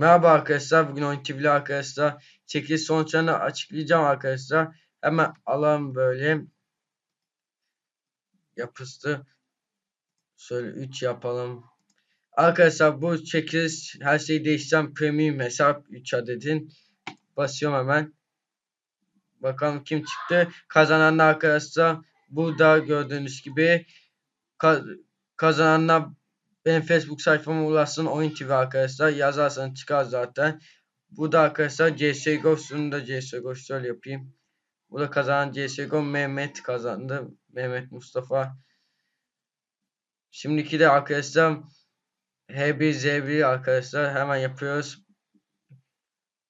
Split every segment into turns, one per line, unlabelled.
Merhaba arkadaşlar. Bugün Oyun TV'li arkadaşlar. Çekiliş sonuçlarını açıklayacağım arkadaşlar. Hemen alalım böyle. Yapıştı. Şöyle 3 yapalım. Arkadaşlar bu çekiliş her şeyi değiştireceğim. Premium hesap 3 adetin. Basıyorum hemen. Bakalım kim çıktı. Kazananlar arkadaşlar burada gördüğünüz gibi kazananlar benim Facebook sayfama ulaşsın Oyun TV arkadaşlar. Yazarsanız çıkar zaten. Bu da arkadaşlar CSGO şunu da CSGO şöyle yapayım. Bu da kazanan CSGO Mehmet kazandı. Mehmet Mustafa. Şimdiki de arkadaşlar H1Z1 arkadaşlar hemen yapıyoruz.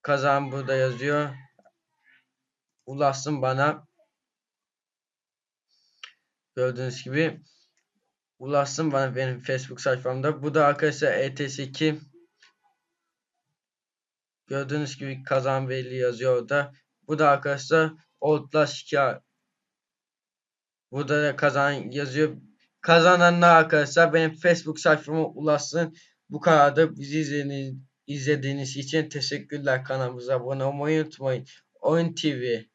Kazan burada yazıyor. Ulaşsın bana. Gördüğünüz gibi ulaşsın bana benim Facebook sayfamda. Bu da arkadaşlar ETS2 gördüğünüz gibi kazan belli yazıyor orada. Bu da arkadaşlar Outlast 2 Burada da kazan yazıyor. Kazananlar arkadaşlar benim Facebook sayfama ulaşsın. Bu kadar da bizi izlediğiniz, izlediğiniz için teşekkürler. Kanalımıza abone olmayı unutmayın. Oyun TV